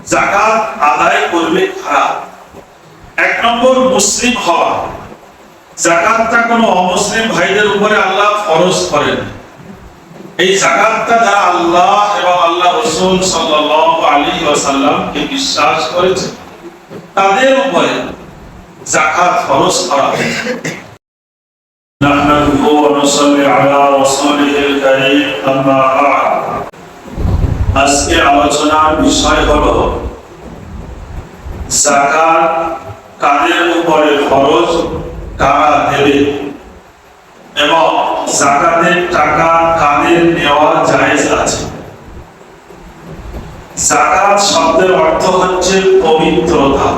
জাকাত আদায় করবে খারাপ এক নম্বর মুসলিম হওয়া জাকাতটা কোনো অমুসলিম ভাইদের উপরে আল্লাহ ফরজ করেন এই জাকাতটা যারা আল্লাহ এবং আল্লাহ রসুল সাল্লাল্লাহু আলাইহি ওয়াসাল্লামকে বিশ্বাস করেছে তাদের উপরে জাকাত ফরজ করা হয়েছে نحمده ونصلي على رسوله الكريم أما بعد আজকে আলোচনার বিষয় হলো কাদের উপরে খরচ কারা দেবে? এবং জাকাতের টাকা কাদের নেওয়া জায়েজ আছে? জাকাত শব্দের অর্থ হচ্ছে পবিত্রতা,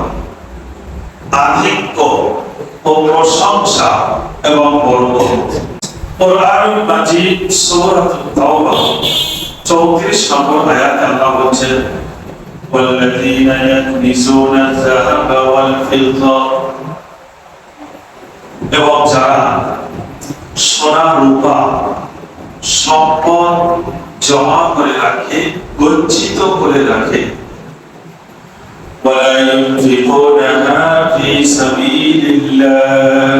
আধিক্য ও প্রশংসা এবং বরকত। 34 নম্বর আয়াতে আল্লাহ বলছেন والذين يكنزون الذهب والفضة এবং যারা সোনা রূপা সম্পদ জমা করে রাখে গচ্ছিত করে রাখে ولا ينفقونها في سبيل الله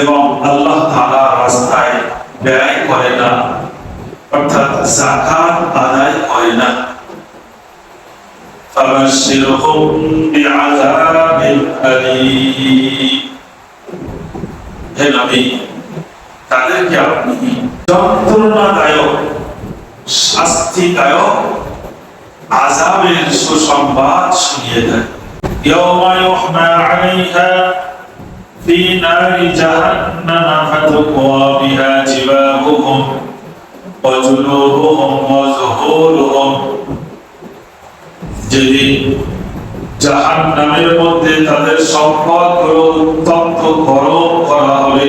এবং আল্লাহ অর্থাৎ যাকাত আদায় করে না فبشرهم بعذاب أليم হে নবী তাদেরকে আপনি যন্ত্রণাদায়ক শাস্তিদায়ক আজাবের সুসংবাদ শুনিয়ে দেন يوم يحمى عليها في نار جهنم فتقوى بها جباههم وجنوبهم وظهورهم যেদিন জাহান নামের মধ্যে তাদের সম্পদ গুলো উত্তপ্ত গরম করা হবে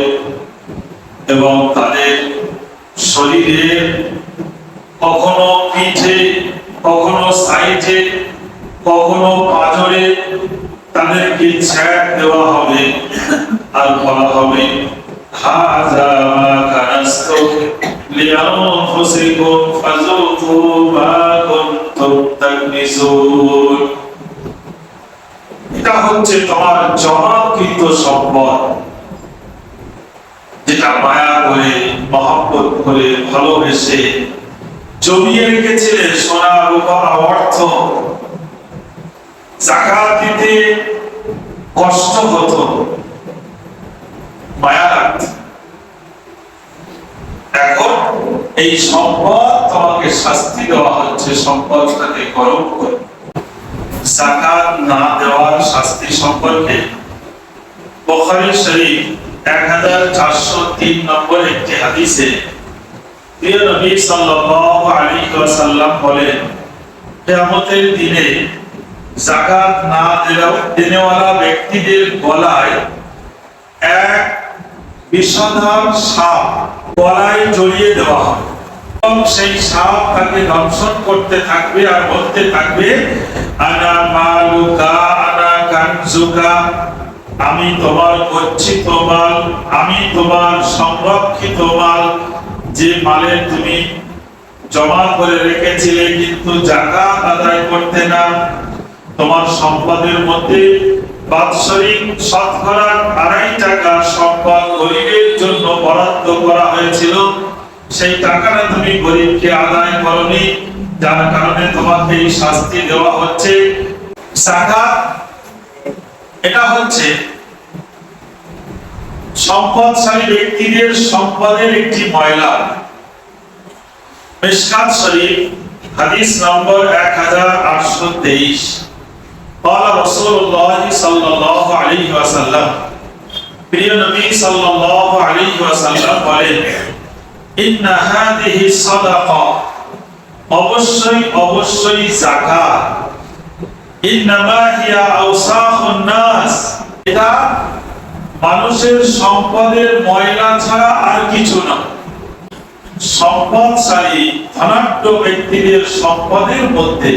এবং তাদের শরীরে কখনো পিঠে কখনো সাইডে কখনো পাজরে তাদেরকে ছ্যাক দেওয়া হবে আর বলা হবে হাজা মা কানাস্তুম লিআনফুসিকুম ফাযুকু মা কুনতুম তাকনিজুন এটা হচ্ছে তোমার জমাকৃত সম্পদ, যেটা মায়া করে, মহব্বত করে, ভালোবেসে জমিয়ে রেখেছিলে সোনা রূপা অর্থ। জাকাত দিতে কষ্ট হতো লাগত এখন এই সম্পদ তোমাকে শাস্তি দেওয়া হচ্ছে, সম্পদটাকে গরম করে। জাকাত না দেওয়ার শাস্তি সম্পর্কে বুখারী শরীফ 1403 নম্বর একটি হাদিসে নবী সাল্লাল্লাহু আলাইহি ওয়াসাল্লাম বলেন, কিয়ামতের দিনে যাকাত না দেনেওয়ালা ব্যক্তিদের গলায় এক বিষধর সাপ গলায় জড়িয়ে দেওয়া হবে এবং সেই সাপ তাকে দংশন করতে থাকবে আর বলতে থাকবে আনা মালুকা আনা কানজুকা, আমি তোমার গচ্ছিত মাল, আমি তোমার সংরক্ষিত মাল, যে মালে তুমি জমা করে রেখেছিলে কিন্তু জাকাত আদায় করতে না। তোমার সম্পদের মধ্যে বাৎসরিক শতকরা আড়াই টাকা সম্পদ গরিবের জন্য বরাদ্দ করা হয়েছিল। সেই টাকাটা তুমি গরিবকে আদায় করনি, যার কারণে তোমাকে এই শাস্তি দেওয়া হচ্ছে। এটা হচ্ছে সম্পদশালী ব্যক্তিদের সম্পদের একটি ময়লা। মিশকাত শরীফ, হাদিস নম্বর 1823 قال رسول الله صلى الله عليه وسلم প্রিয় নবী সাল্লাল্লাহু আলাইহি ওয়াসাল্লাম বলেন ইন্না হাদিহি সাদাকা অবশ্যই অবশ্যই যাকাত ইন্নামা হিয়া আওসাখুন নাস এটা মানুষের সম্পদের ময়লা ছাড়া আর কিছু না সম্পদশালী ধনাঢ্য ব্যক্তিদের সম্পদের মধ্যে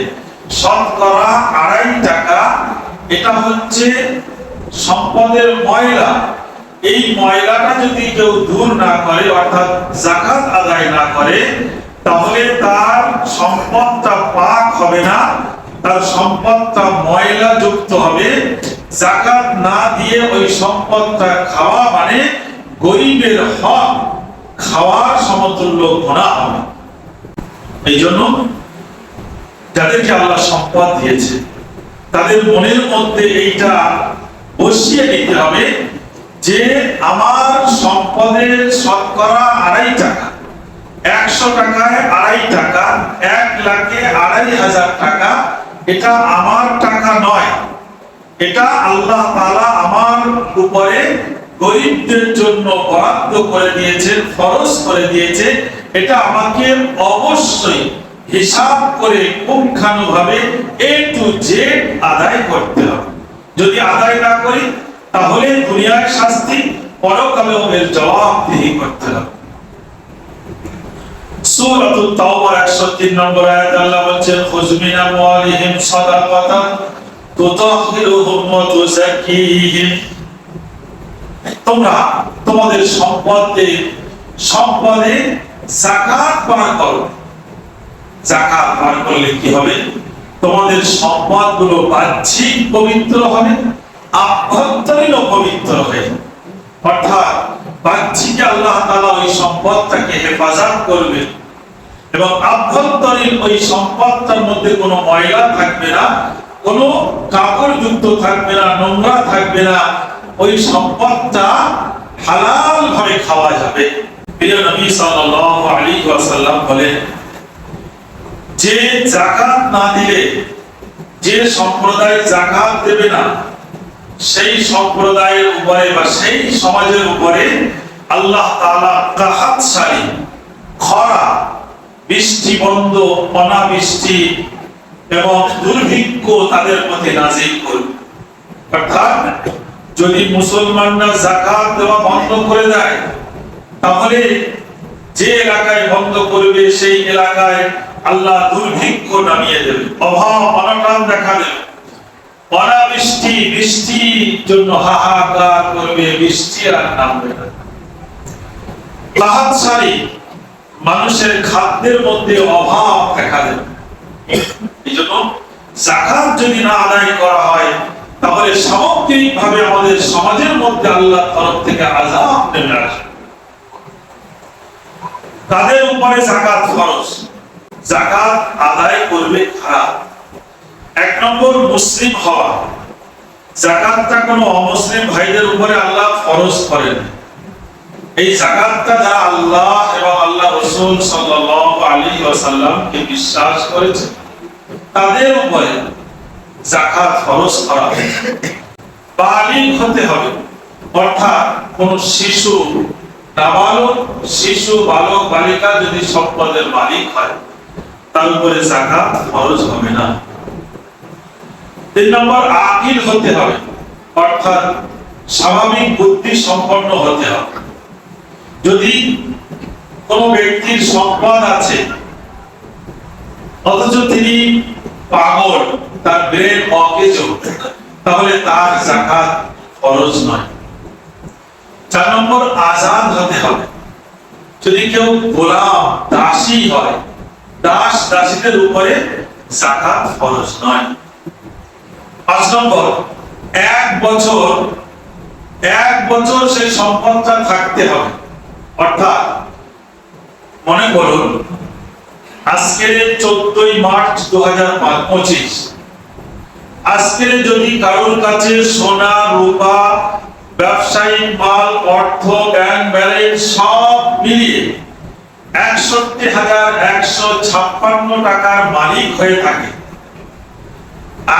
শতকরা আড়াই টাকা। এটা হচ্ছে সম্পদের ময়লা। এই ময়লাটা যদি কেউ দূর না করে, অর্থাৎ জাকাত আদায় না করে, তাহলে তার সম্পদটা পাক হবে না। তার সম্পদটা ময়লা যুক্ত হবে। জাকাত না দিয়ে ওই সম্পদটা খাওয়া মানে গরিবের হক। খাওয়ার সমতুল্য গোনা হবে। এই জন্য যাদেরকে আল্লাহ সম্পদ দিয়েছে, তাদের মনের মধ্যে এইটা বসিয়ে নিতে হবে যে আমার সম্পদের শতকরা আড়াই টাকা, একশো টাকায় আড়াই টাকা, এক লাখে আড়াই হাজার টাকা, এটা আমার টাকা নয়। এটা আল্লাহ তাআলা আমার উপরে গরিবদের জন্য বরাদ্দ করে দিয়েছেন, ফরজ করে দিয়েছে এটা আমাকে অবশ্যই হিসাব করে পুঙ্খানুভাবে এ টু জেড আদায় করতে হবে। যদি আদায় না করি, তাহলে দুনিয়ার শাস্তি পরকালেও এর জবাবদিহি করতে হবে। সূরাতুত তাওবার 103 নম্বর আয়াত আল্লাহ বলছেন, খুয মিন আমওয়ালিহিম সাদাকাতান তুতাহহিরুহুম ওয়া তুযাক্কিহিম। তোমরা তোমাদের সম্পদে সম্পদে যাকাত পান করো। যাকাত পান করলে কি হবে? তোমাদের সম্পদগুলো বাহ্যিক পবিত্র হবে আভ্যন্তরীণও পবিত্র হয়ে অর্থাৎ বাহ্যিকে আল্লাহ তাআলা ওই সম্পদটাকে হেফাজত করবে এবং আভ্যন্তরীণ ওই সম্পদটার মধ্যে কোনো ময়লা থাকবে না, কোনো কাপড় যুক্ত থাকবে না, নোংরা থাকবে না। ওই সম্পদটা হালাল ভাবে খাওয়া যাবে। প্রিয় নবী সাল্লাল্লাহু আলাইহি ওয়াসাল্লাম বলেন যে জাকাত না দিলে, যে সম্প্রদায় জাকাত দেবে না, সেই সম্প্রদায়ের উপরে বা সেই সমাজের উপরে আল্লাহ তাআলা খরা, বৃষ্টি বন্ধ, অনাবৃষ্টি এবং দুর্ভিক্ষ তাদের প্রতি নাজিল করবে। অর্থাৎ যদি মুসলমানরা জাকাত দেওয়া বন্ধ করে দেয়, তাহলে যে এলাকায় বন্ধ করবে, সেই এলাকায় আল্লাহ দুর্ভিক্ষ নামিয়ে দেবে। অভাব অনটন দেখা দেবে অনাবৃষ্টি, বৃষ্টির জন্য হাহাকার করবে, বৃষ্টি আর নামবে না। লাহাতশালী মানুষের খাদ্যের মধ্যে অভাব দেখা দেবে এই জন্য জাকাত যদি না আদায় করা হয়, তাহলে সামগ্রিক ভাবে আমাদের সমাজের মধ্যে আল্লাহর তরফ থেকে আযাব নেমে আসবে। তাদের উপরে জাকাত ফরজ। জাকাত আদায় করবে খারাপ এক নম্বর, মুসলিম হওয়া। জাকাতটা কোনো অমুসলিম ভাইদের উপরে আল্লাহ ফরজ করেন। এই জাকাতটা যারা আল্লাহ এবং আল্লাহ রসুল সাল্লাল্লাহু আলাইহি ওয়াসাল্লামকে বিশ্বাস করেছে, তাদের উপরে জাকাত ফরজ করা। হয়েছে বালিগ হতে হবে। অর্থাৎ কোন শিশু শিশু, বালক, বালিকা যদি সম্পদের মালিক হয়, তার উপরে ফরজ হবে না। তিন নম্বর, আকিল হতে হবে। অর্থাৎ স্বাভাবিক বুদ্ধি সম্পন্ন হতে হবে। যদি কোন ব্যক্তির সম্পদ আছে, অথচ তিনি পাগল, তার ব্রেন অকেজ, তাহলে তার জাকাত ফরজ নয়। চার নম্বর আজাদ হতে হবে। যদি কেউ গোলাম, দাসী হয়, দাস দাসীদের উপরে জাকাত ফরজ নয়। পাঁচ নম্বর, এক বছর এক বছর সম্পদটা থাকতে হবে। অর্থাৎ, মনে করুন, আজকের চোদ্দই মার্চ দু হাজার পঁচিশ। আজকের যদি কারোর কাছে সোনা, রূপা ব্যবসায়িক মাল, অর্থ, ব্যাংক ব্যালেন্স সব মিলিয়ে একষট্টি হাজার একশো ছাপ্পান্ন টাকার মালিক হয়ে থাকে।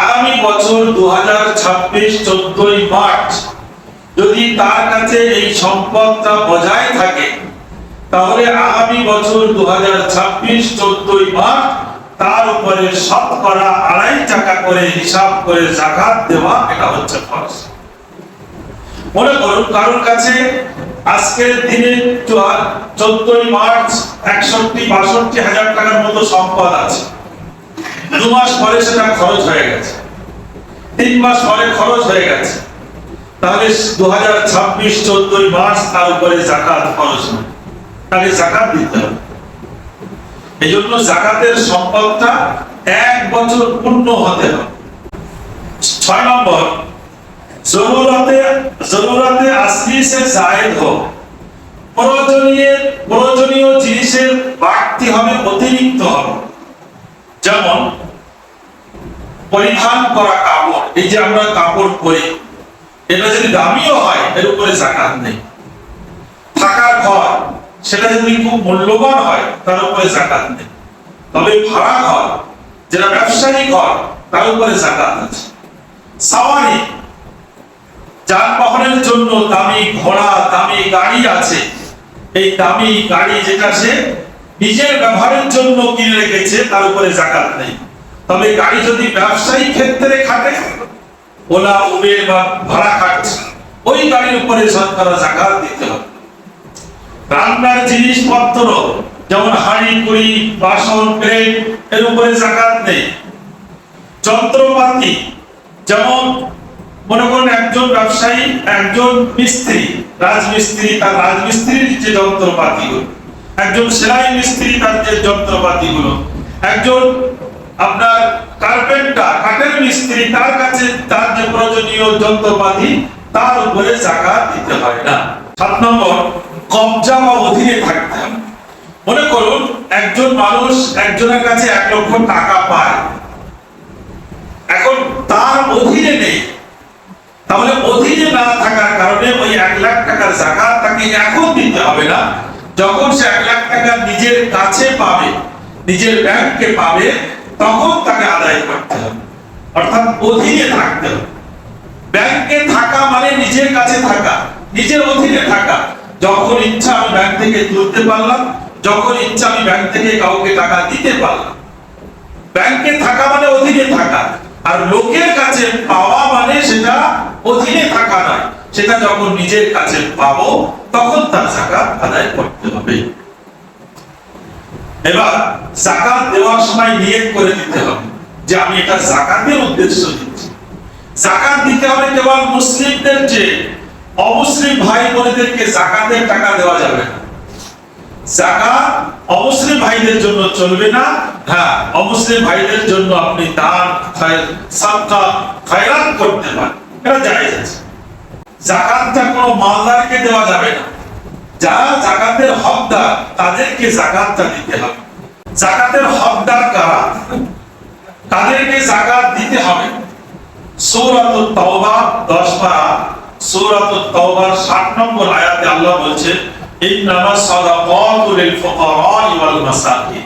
আগামী বছর দু হাজার ছাব্বিশ চোদ্দই মার্চ যদি তার কাছে এই সম্পদটা বজায় থাকে, তাহলে আগামী বছর দু হাজার ছাব্বিশ চোদ্দই মার্চ তার উপরে শতকরা আড়াই টাকা করে হিসাব করে জাকাত দেওয়া এটা হচ্ছে ফরজ মনে করুন, কারোর কাছে আজকের দিনে চোদ্দই মার্চ একষট্টি, বাষট্টি হাজার টাকার মতো সম্পদ আছে। দু মাস পরে সেটা খরচ হয়ে গেছে। তিন মাস পরে খরচ হয়ে গেছে। তাহলে দু হাজার ছাব্বিশ, চোদ্দই মার্চ তার উপরে জাকাত খরচ নয় তাহলে জাকাত দিতে হবে। এই জন্য জাকাতের সম্পদটা এক বছর পূর্ণ হতে হবে। ছয় নম্বর জরুরতে আসলি সে জায়েদ হোক। প্রয়োজনীয় প্রয়োজনীয় জিনিসের বাড়তি হবে, অতিরিক্ত হবে। যেমন, পরিধান করা কাপড়। এই যে আমরা কাপড় পরি, এটা যদি দামিও হয়, এর উপরে জাকাত নেই। থাকার ঘর, সেটা যদি খুব মূল্যবান হয়, তার উপরে জাকাত নেই। তবে ভাড়া ঘর, যেটা ব্যবসায়িক ঘর, তার উপরে জাকাত আছে। সাওয়ারি যানবাহনের জন্য দামি ঘোড়া, দামি গাড়ি আছে। এই দামি গাড়ি যেটা সে নিজের ব্যবহারের জন্য কিনে রেখেছে, তার উপরে জাকাত নেই। তবে গাড়ি যদি ব্যবসায়িক ক্ষেত্রে খাটে, ওলা, উবের বা ভাড়া খাটছে ওই গাড়ির উপরে সরকার জাকাত দিতে হবে। রান্নার জিনিসপত্র, যেমন হাঁড়ি, কুড়ি, বাসন, প্লেট, এর উপরে জাকাত নেই। যন্ত্রপাতি, যেমন মনে করুন একজন ব্যবসায়ী, একজন মিস্ত্রি, রাজমিস্ত্রি, তার রাজমিস্ত্রির যে যন্ত্রপাতি গুলো একজন সেলাই মিস্ত্রি, তার যে যন্ত্রপাতি গুলো একজন আপনার কার্পেন্টার, কাঠের মিস্ত্রি, তার কাছে তার যে প্রয়োজনীয় যন্ত্রপাতি, তার উপরে জাকাত দিতে হয় না। সাত নম্বর কবজা বা অধীনে থাকতে হবে মনে করুন, একজন মানুষ একজনের কাছে এক লক্ষ টাকা পায়। এখন তার অধীনে নেই। তাহলে অধীনে না থাকার কারণে ওই এক লাখ টাকার জাকাত তাকে এখন দিতে হবে না। যখন সে এক লাখ টাকা নিজের কাছে পাবে, নিজের ব্যাংকে পাবে, তখন তাকে আদায় করতে হবে। অর্থাৎ অধীনে থাকতে হবে। ব্যাংকে থাকা মানে নিজের কাছে থাকা, নিজের অধীনে থাকা। যখন ইচ্ছা আমি ব্যাংক থেকে তুলতে পারলাম, যখন ইচ্ছা আমি ব্যাংক থেকে কাউকে টাকা দিতে পারলাম। ব্যাংকে থাকা মানে অধীনে থাকা। আর লোকের কাছে পাওয়া মানে সেটা অধীনে থাকা নয়। সেটা যখন নিজের কাছে পাবো, তখন তার জাকাত আদায় করতে হবে। এবার জাকাত দেওয়ার সময় নিয়ত করে দিতে হবে যে আমি এটা জাকাতের উদ্দেশ্য দিচ্ছি। জাকাত দিতে হবে কেবল মুসলিমদের যে অমুসলিম ভাই বোনেদেরকে জাকাতের টাকা দেওয়া যাবে না। জাকাত অমুসলিম ভাইদের জন্য চলবে না হ্যাঁ অমুসলিম ভাইদের জন্য আপনি দান সাদকা, খয়রাত করতে পারেন। এটা জায়েজ আছে। জাকাতটা কোনো মালদারকে দেওয়া যাবে না। যারা জাকাতের হকদার, তাদেরকে জাকাতটা দিতে হবে। জাকাতের হকদার কারা? তাদেরকে জাকাত দিতে হবে। সূরাতুত তাওবা 10 পারা। সূরাতুত তাওবার 60 নম্বর আয়াতে আল্লাহ বলছে ইন্নামাস সাদাকাতু লিল ফুকারা ওয়াল মাসাকিন।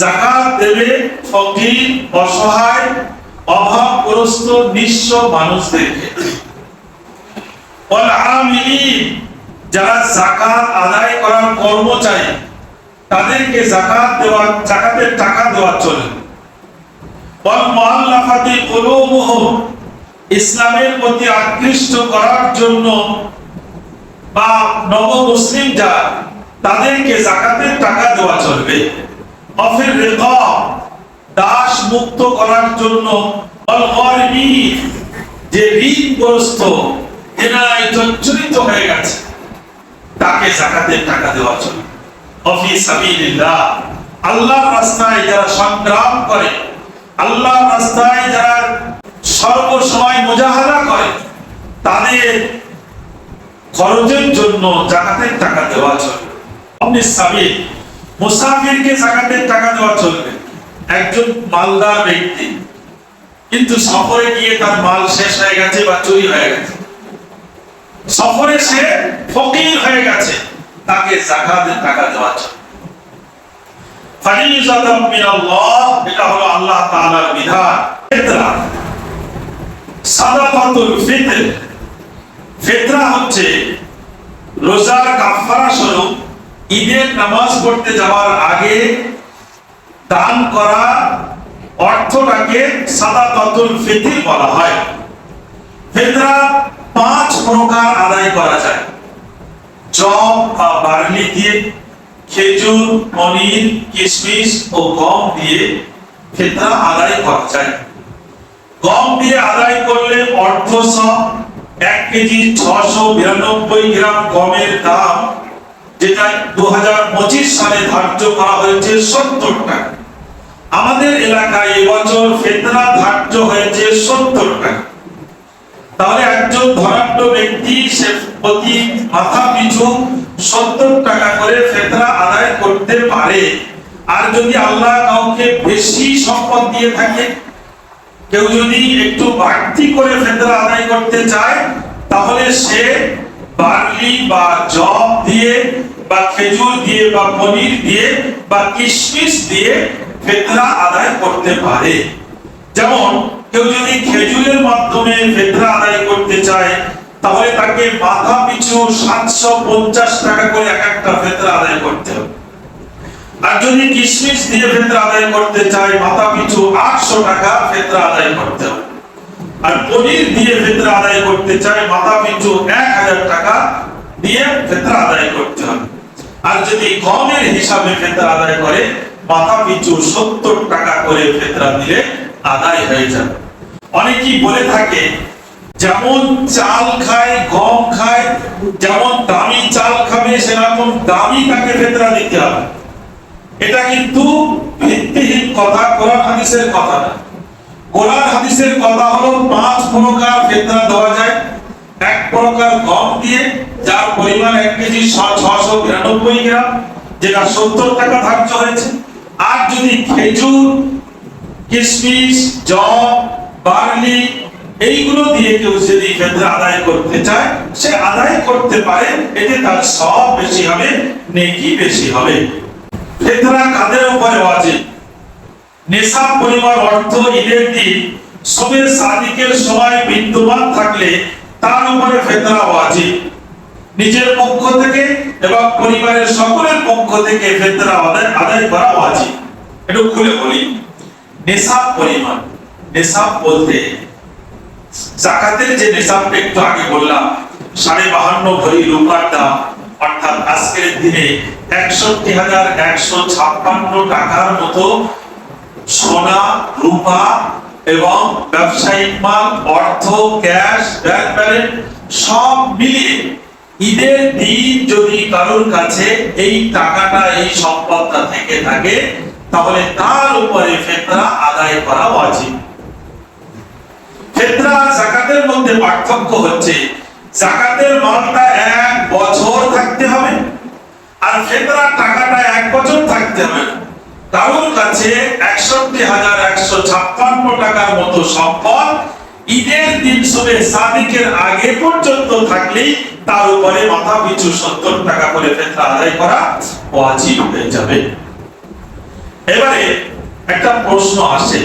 যাকাত দেবে, ফকির, অসহায়, অভাবগ্রস্ত, নিঃস্ব মানুষদেরকে। যারা যাকাত আদায় করার কর্মচারী তাদেরকে যাকাত দেওয়া যাকাতের টাকা চলে ইসলামের প্রতি আকৃষ্ট করার জন্য বা নব মুসলিম যা তাদেরকে জাকাতের টাকা দেওয়া চলবে। অফির রিকাব দাস মুক্ত করার জন্য যে ঋণগ্রস্ত এনারাই জর্জরিত হয়ে গেছে, তাকে জাকাতের টাকা অফি রাস্তায় যারা সংগ্রাম করে, আল্লাহর রাস্তায় যারা সর্বসময় করে, তাদের খরচের জন্য জাকাতের টাকা দেওয়া চলবে আপনি সাবিল মুসাফিরকে জাকাতের টাকা দেওয়া চলবে একজন মালদার ব্যক্তি। কিন্তু সফরে গিয়ে তার মাল শেষ হয়ে গেছে বা চুরি হয়ে গেছে। সফরে সে ফকির হয়ে গেছে। তাকে জাকাতের টাকা দেওয়া চলবে রোজার কাফারা স্বরূপ ঈদের নামাজ পড়তে যাওয়ার আগে দান করা অর্থটাকে সাদাকাতুল ফিতর বলা হয়। ফিতরা পাঁচ প্রকার আদায় করা যায়। জব বা বার্লি দিয়ে খেজুর, পনির, কিশমিশ ও গম দিয়ে ফিতরা আদায় করা যায়। গম দিয়ে আদায় করলে অর্ধ সব এক কেজি ছশো বিরানব্বই গ্রাম গমের দাম যেটা দু হাজার পঁচিশ সালে ধার্য করা হয়েছে সত্তর টাকা আমাদের এলাকায় এবছর ফেতরা ধার্য হয়েছে সত্তর টাকা তাহলে একজন ধনাঢ্য ব্যক্তি, সে প্রতি মাথা পিছু সত্তর টাকা করে ফেতরা আদায় করতে পারে। আর যদি আল্লাহ কাউকে বেশি সম্পদ দিয়ে থাকে, কেউ যদি একটু বাড়তি করে ফেতরা আদায় করতে চায়, তাহলে সে বার্লি বা জব দিয়ে বা খেজুর দিয়ে বা পনির দিয়ে বা কিশমিশ দিয়ে ফেতরা আদায় করতে পারে। যেমন, কেউ যদি খেজুরের মাধ্যমে ফেতরা আদায় করতে চায়, তাহলে তাকে মাথা পিছু সাতশো পঞ্চাশ টাকা করে এক একটা ফেতরা আদায় করতে হবে। আর যদি কিশমিশ দিয়ে ফেতরা আদায় করতে চায়, মাথা পিছু আটশো টাকা ফেতরা আদায় করতে হবে। আর পনির দিয়ে ফেতরা আদায় করতে চায়, মাথা পিছু এক হাজার টাকা দিয়ে ফেতরা আদায় করতে হবে। আর যদি গমের হিসাবে ফেতরা আদায় করে মাথা পিছু সত্তর টাকা করে ফেতরা দিলে আদায় হয়ে যাবে। অনেকেই বলে থাকে, যেমন চাল খায়, গম খায়, যেমন দামি চাল খাবে, সেরকম দামি তাকে ফেতরা দিতে হবে। এটা কিন্তু ভিত্তিহীন কথা, কোরআন হাদিসের কথা না। কোরআন হাদিসের কথা হলো পাঁচ প্রকার ফেতরা দেওয়া যায়। এক প্রকার গম দিয়ে যার পরিমাণ এক কেজি ছশো বিরানব্বই গ্রাম, যেটা সত্তর টাকা ধার্য হয়েছে। আর যদি খেজুর, কিশমিশ, জব, বার্লি এইগুলো দিয়ে কেউ যদি ফেতরা আদায় করতে চায়, সে আদায় করতে পারে, এতে তার সব বেশি হবে, নেকি বেশি হবে। ফেতরা কাদের উপরে ওয়াজিব? নেশাব পরিমাণ অর্থ ঈদের দিন সবে সাদিকের সময় বিদ্যমান থাকলে তার উপরে ফেতরা ওয়াজিব। নিজের পক্ষ থেকে এবং পরিবারের সকলের পক্ষ থেকে ফেতরা আদায় আদায় করা ওয়াজিব। একটু খুলে বলি। নেশাব পরিমাণ। নেশাব বলতে জাকাতের যে নেশাবটা একটু আগে বললাম, সাড়ে বাহান্ন ভরি রূপার দাম, অর্থাৎ আজকের দিনে একষট্টি হাজার একশো ছাপ্পান্ন টাকার মতো সোনা, রূপা এবং ব্যবসায়িক মাল, অর্থ, ক্যাশ, ব্যাংক ব্যালেন্স সব মিলিয়ে ঈদের দিন যদি কারোর কাছে এই টাকাটা, এই সম্পদটা থেকে থাকে, তাহলে তার উপরে ফেতরা আদায় করা উচিত ফেতরা জাকাতের মধ্যে পার্থক্য হচ্ছে, জাকাতের মালটা এক বছর থাকতে হবে, আর ফেতরা টাকাটা এক বছর থাকতে হবে। কারোর কাছে একষট্টি হাজার একশো ছাপ্পান্ন টাকার মতো সম্পদ ঈদের দিন শুনে সাদিকের আগে পর্যন্ত থাকলেই তার উপরে মাথা পিছু সত্তর টাকা করে ফেতরা আদায় করা ওয়াজিব হয়ে যাবে। এবারে একটা প্রশ্ন আসে।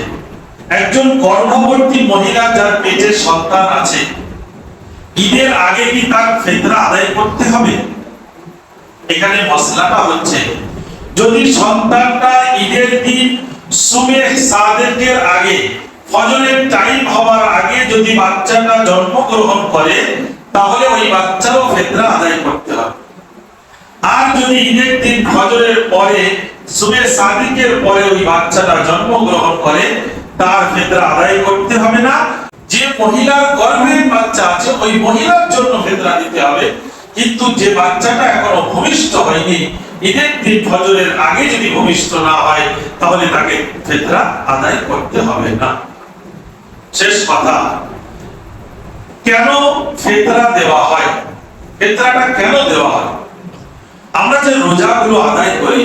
একজন গর্ভবতী মহিলা যার পেটে সন্তান আছে, ঈদের আগে কি তার ফেতরা আদায় করতে হবে? এখানে মশলাটা হচ্ছে, যদি সন্তানটা ঈদের দিন সুবে সাদেকের আগে, ফজরের টাইম হওয়ার আগে যদি বাচ্চাটা জন্মগ্রহণ করে তাহলে ওই বাচ্চারও ফেতরা আদায় করতে হবে। আর যদি ঈদের দিন ফজরের পরে, সুবে সাদিকের পরে ওই বাচ্চাটা জন্মগ্রহণ করে, তার ফেতরা আদায় করতে হবে না। যে মহিলার গর্ভে বাচ্চা আছে, ওই মহিলার জন্য ফেতরা দিতে হবে। কিন্তু যে বাচ্চাটা এখনও ভূমিষ্ঠ হয়নি, ঈদের দিন ফজরের আগে যদি ভূমিষ্ঠ না হয়, তাহলে তাকে ফেতরা আদায় করতে হবে না। শেষ কথা। কেন ফেতরা দেওয়া হয়? ফেতরাটা কেন দেওয়া হয়? আমরা যে রোজাগুলো আদায় করি,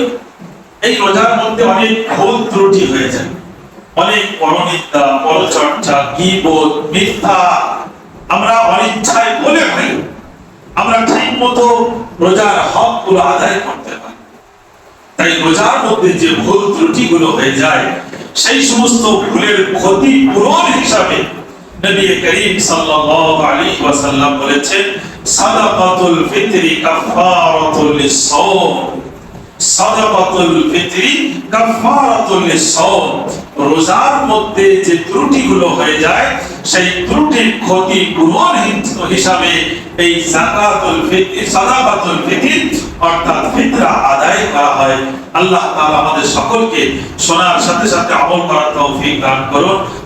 এই রোজার মধ্যে অনেক ভুল ত্রুটি হয়ে যায় অনেক পরচর্চা মিথ্যা, আমরা অনিচ্ছায় বলে আমরা ঠিক মতো রোজার হকগুলো আদায় করতে পারি। তাই রোজার মধ্যে যে ভুল ত্রুটি গুলো হয়ে যায়, সেই সমস্ত ভুলের ক্ষতি পূরণ হিসাবে নবী করিম সাল্লাল্লাহু আলাইহি ওয়াসাল্লাম বলেছেন, সাদাকাতুল ফিতরি কাফারাতুল লিস-সাওম সাদাকাতুল ফিতরি কাফারাতুল লিস-সাওম রোজার মধ্যে যে ত্রুটিগুলো হয়ে যায়, সেই ত্রুটির ক্ষতি পূরণ হিসাবে এই যাকাতুল ফিতর, সাদাকাতুল ফিতর, অর্থাৎ ফিতরা আদায় করা হয়। আল্লাহ তাআলা আমাদের সকলকে শোনার সাথে সাথে আমল করার তৌফিক দান করুন।